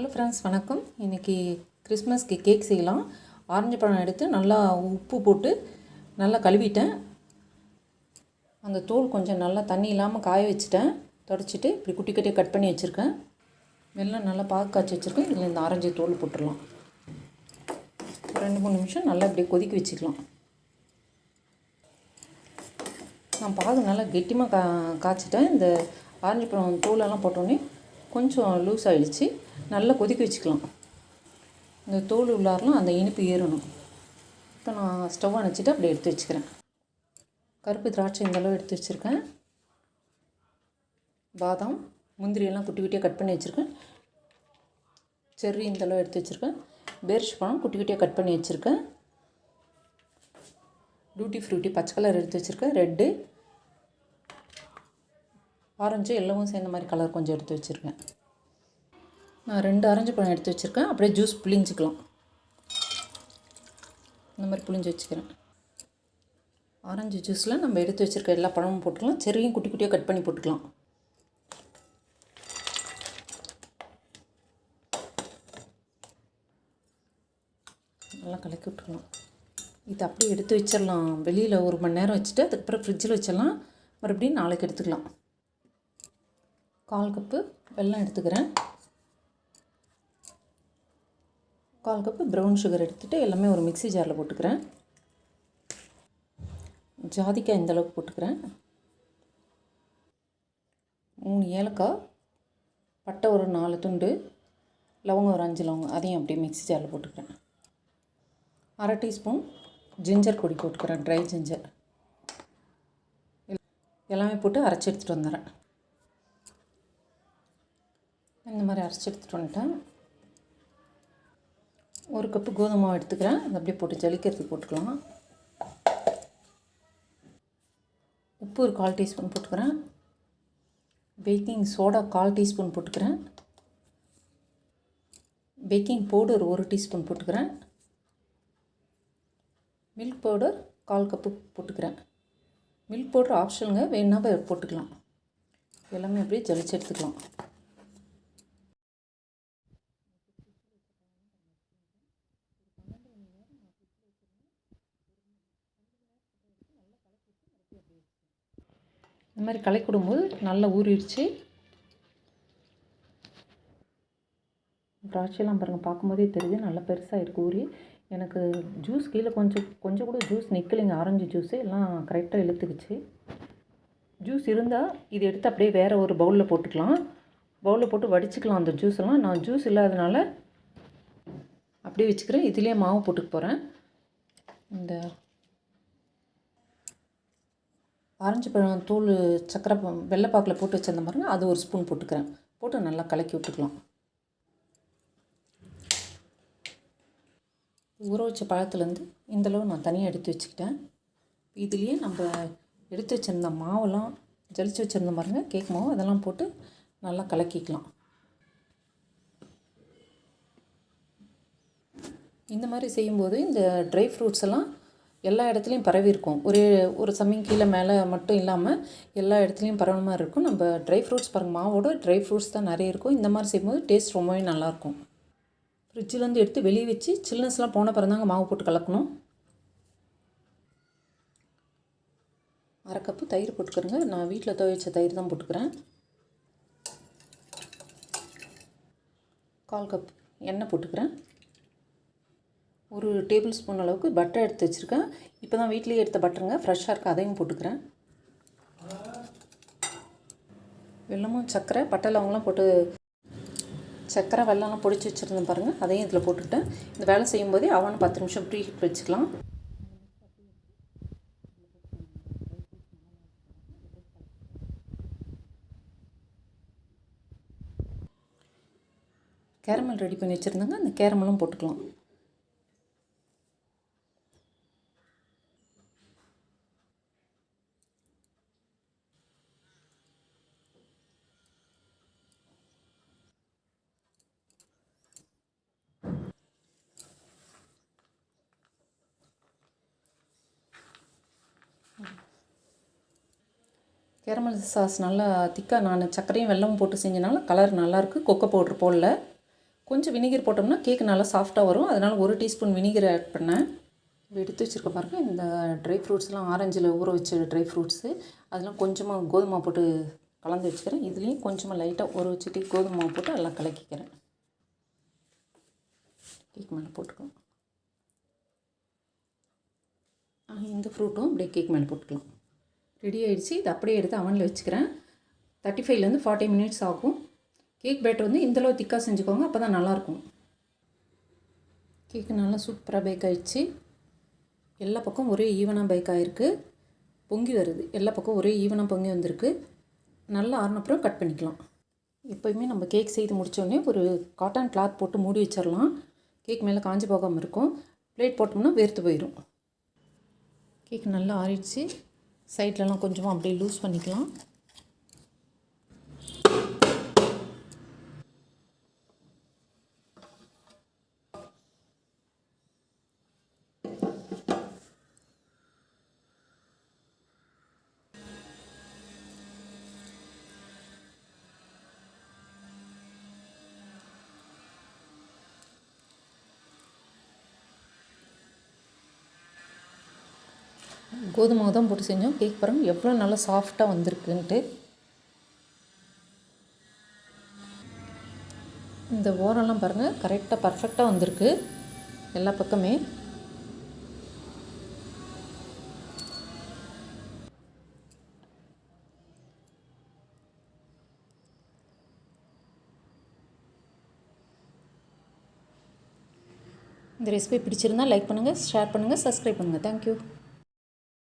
Hello friends வணக்கம். இன்றைக்கி கிறிஸ்மஸ்க்கு கேக் செய்யலாம். ஆரஞ்சு பழம் எடுத்து நல்லா உப்பு போட்டு நல்லா கழுவிட்டேன். அந்த தோல் கொஞ்சம் நல்லா தண்ணி இல்லாமல் காய வச்சுட்டேன். தொடச்சிட்டு இப்படி குட்டி குட்டியாக கட் பண்ணி வச்சுருக்கேன். வெள்ளம் நல்லா பாகு காய்ச்சி வச்சுருக்கேன். இதில் இந்த ஆரஞ்சு தோல் போட்டுடலாம். ரெண்டு மூணு நிமிஷம் நல்லா இப்படியே கொதிக்க வச்சுக்கலாம். நான் பாகு நல்லா கெட்டியமாக கா காய்ச்சிட்டேன். இந்த ஆரஞ்சு பழம் தோலெல்லாம் போட்டோன்னே கொஞ்சம் லூஸ் ஆகிடுச்சு நல்லா கொதிக்க வச்சுக்கலாம். இந்த தோல் உள்ளாரெலாம் அந்த இனிப்பு ஏறணும். இப்போ நான் ஸ்டவ் அணைச்சிட்டு அப்படியே எடுத்து வச்சுக்கிறேன். கருப்பு திராட்சை இந்தளவு எடுத்து வச்சுருக்கேன். பாதாம் முந்திரி எல்லாம் குட்டி குட்டியாக கட் பண்ணி வச்சுருக்கேன். செர்ரி இந்த அளவு எடுத்து வச்சுருக்கேன். பேரிஷ் பழம் குட்டி குட்டியாக கட் பண்ணி வச்சுருக்கேன். டூட்டி ஃப்ரூட்டி பச்சை கலர் எடுத்து வச்சுருக்கேன். ரெட்டு ஆரஞ்சு எல்லாமும் சேர்ந்த மாதிரி கலர் கொஞ்சம் எடுத்து வச்சுருக்கேன். நான் ரெண்டு ஆரஞ்சு பழம் எடுத்து வச்சுருக்கேன். அப்படியே ஜூஸ் புளிஞ்சிக்கலாம் இந்த மாதிரி புளிஞ்சு வச்சுக்கிறேன். ஆரஞ்சு ஜூஸில் நம்ம எடுத்து வச்சுருக்க எல்லா பழமும் போட்டுக்கலாம். செரியும் குட்டி குட்டியாக கட் பண்ணி போட்டுக்கலாம். நல்லா கலக்கி விட்டுக்கலாம். இது அப்படியே எடுத்து வச்சிடலாம். வெளியில் ஒரு மணி நேரம் வச்சுட்டு அதுக்கப்புறம் ஃப்ரிட்ஜில் வச்சிடலாம். மறுபடியும் நாளைக்கு எடுத்துக்கலாம். கால் கப்பு வெல்லம் எடுத்துக்கிறேன். கால் கப்பு ப்ரௌன் சுகர் எடுத்துகிட்டு எல்லாமே ஒரு மிக்ஸி ஜாரில் போட்டுக்கிறேன். ஜாதிக்காய் இந்தளவுக்கு போட்டுக்கிறேன். மூணு ஏலக்காய் பட்டை ஒரு நாலு துண்டு லவங்கம் ஒரு அஞ்சு லவங்கம் அதையும் அப்படியே மிக்ஸி ஜாரில் போட்டுக்கிறேன். அரை டீஸ்பூன் ஜிஞ்சர் பொடி போட்டுக்கிறேன் ட்ரை ஜிஞ்சர் எல்லாமே போட்டு அரைச்சி எடுத்துகிட்டு வந்துடுறேன். இந்த மாதிரி அரைச்சி எடுத்துகிட்டு வந்துட்டேன். ஒரு கப்பு கோதுமை மாவு எடுத்துக்கிறேன். அதை அப்படியே போட்டு ஜலிக்கிறதுக்கு போட்டுக்கலாம். உப்பு ஒரு கால் டீஸ்பூன் போட்டுக்கிறேன். பேக்கிங் சோடா கால் டீஸ்பூன் போட்டுக்கிறேன். பேக்கிங் பவுடர் ஒரு டீஸ்பூன் போட்டுக்கிறேன். மில்க் பவுடர் கால் கப்பு போட்டுக்கிறேன். மில்க் பவுடர் ஆப்ஷனுங்க. வேணுன்னா போட்டுக்கலாம். எல்லாமே அப்படியே ஜலிச்சு எடுத்துக்கலாம். இந்த மாதிரி கலக்கி விடும்போது நல்லா ஊறிடுச்சு. திராட்சையெல்லாம் பாருங்கள் பார்க்கும்போதே தெரியுது நல்லா பெருசாக இருக்குது ஊறி. எனக்கு ஜூஸ் கீழே கொஞ்சம் கொஞ்சம் கூட ஜூஸ் நிற்கலைங்க ஆரஞ்சு ஜூஸு எல்லாம் கரெக்டாக இழுத்துக்குச்சு. ஜூஸ் இருந்தால் இது எடுத்து அப்படியே வேறு ஒரு பவுலில் போட்டுக்கலாம். பவுலில் போட்டு வடிச்சுக்கலாம் அந்த ஜூஸ் எல்லாம். நான் ஜூஸ் இல்லாதனால அப்படியே வச்சுக்கிறேன். இதுலேயே மாவு போட்டுக்க போகிறேன் இந்த ஆரஞ்சு பழம் தூள் சக்கரை வெள்ளைப்பாக்கில் போட்டு வச்சிருந்த பாருங்க அது ஒரு ஸ்பூன் போட்டுக்கிறேன். போட்டு நல்லா கலக்கி விட்டுக்கலாம். ஊற வச்ச பழத்துலேருந்து இந்தளவு நான் தனியாக எடுத்து வச்சுக்கிட்டேன். இதுலேயே நம்ம எடுத்து வச்சுருந்த மாவெல்லாம் ஜலிச்சு வச்சுருந்த பாருங்க கேக் மாவு அதெல்லாம் போட்டு நல்லா கலக்கிக்கலாம். இந்த மாதிரி செய்யும்போது இந்த ட்ரை ஃப்ரூட்ஸ் எல்லாம் எல்லா இடத்துலையும் பரவி இருக்கும். ஒரே ஒரு சமயம் கீழே மேலே மட்டும் இல்லாமல் எல்லா இடத்துலையும் பரவ மாதிரி இருக்கும். நம்ம ட்ரை ஃப்ரூட்ஸ் பாருங்கள் மாவோட ட்ரை ஃப்ரூட்ஸ் தான் நிறைய இருக்கும். இந்த மாதிரி செய்யும்போது டேஸ்ட் ரொம்பவே நல்லாயிருக்கும் ஃப்ரிட்ஜிலேருந்து எடுத்து வெளியே வச்சு சில்னஸ்லாம் போன பிறந்தாங்க தாங்க மாவு போட்டு கலக்கணும். அரை கப்பு தயிர் போட்டுக்கிறேங்க நான் வீட்டில் துவைச்ச தயிர் தான் போட்டுக்கிறேன். கால் கப் எண்ணெய் போட்டுக்கிறேன். ஒரு டேபிள் ஸ்பூன் அளவுக்கு பட்டர் எடுத்து வச்சுருக்கேன். இப்போ தான் வீட்லேயே எடுத்த பட்டருங்க. ஃப்ரெஷ்ஷாக இருக்குது அதையும் போட்டுக்கிறேன். வெள்ளமும் சர்க்கரை பட்டை லவங்கெலாம் போட்டு சர்க்கரை வெள்ளம்லாம் பொடிச்சு வச்சுருந்தேன் பாருங்கள் அதையும் இதில் போட்டுக்கிட்டேன். இந்த வேலை செய்யும்போதே அவனு பத்து நிமிஷம் ப்ரீ ஹீட் வச்சுக்கலாம். கேரமல் ரெடி பண்ணி வச்சுருந்தாங்க. அந்த கேரமலும் போட்டுக்கலாம். கேரமல் சாஸ் நல்லா திக்காக நான் சர்க்கரையும் வெள்ளமும் போட்டு செஞ்சனால கலர் நல்லாயிருக்கு கொக்கோ பவுட்ரு போடல. கொஞ்சம் வினிகர் போட்டோம்னா கேக் நல்லா சாஃப்டாக வரும். அதனால் ஒரு டீஸ்பூன் வினிகர் ஆட் பண்ணேன். இப்போ எடுத்து வச்சுருக்க பாருங்க இந்த ட்ரை ஃப்ரூட்ஸ்லாம் ஆரஞ்சில் ஊற வச்ச ட்ரை ஃப்ரூட்ஸு அதெல்லாம் கொஞ்சமாக கோதுமை போட்டு கலந்து வச்சுக்கிறேன். இதுலேயும் கொஞ்சமாக லைட்டாக ஊற வச்சுட்டு கோதுமை போட்டு எல்லாம் கலக்கிக்கிறேன். கேக் மேலே போட்டுக்கலாம். ஆ, இந்த ஃப்ரூட்டும் அப்படியே கேக் மேலே போட்டுக்கலாம். ரெடி ஆகிடுச்சு இது அப்படியே எடுத்து அவனில் வச்சுக்கிறேன். தேர்ட்டி ஃபைவ்லேருந்து ஃபார்ட்டி மினிட்ஸ் ஆகும். கேக் பேட்டர் வந்து இந்தளவு திக்காக செஞ்சுக்கோங்க. அப்போ தான் நல்லாயிருக்கும். கேக்கு நல்லா சூப்பராக பேக் ஆகிடுச்சு எல்லா பக்கம் ஒரே ஈவனாக பேக் ஆகிருக்கு பொங்கி வருது. எல்லா பக்கம் ஒரே ஈவனாக பொங்கி வந்திருக்கு. நல்லா ஆறினப்புறம் கட் பண்ணிக்கலாம். எப்போயுமே நம்ம கேக் செய்து முடித்தோடனே ஒரு காட்டன் கிளாத் போட்டு மூடி வச்சிடலாம் கேக் மேலே காஞ்சி போகாமல் இருக்கும். பிளேட் போட்டோம்னா வேர்த்து போயிடும் கேக் நல்லா ஆறிடுச்சு. சைட்லலாம் கொஞ்சமாக அப்படியே லூஸ் பண்ணிக்கலாம். கோதுமை தான் போட்டு செஞ்சோம். கேக் பாருங்கள் எவ்வளோ நல்லா சாஃப்டாக வந்திருக்குன்ட்டு. இந்த ஓரம்லாம் பாருங்கள் கரெக்டாக பர்ஃபெக்டாக வந்திருக்கு. எல்லா பக்கமே. இந்த ரெசிபி பிடிச்சிருந்தா லைக் பண்ணுங்கள் ஷேர் பண்ணுங்கள் சப்ஸ்கிரைப் பண்ணுங்கள் தேங்க்யூ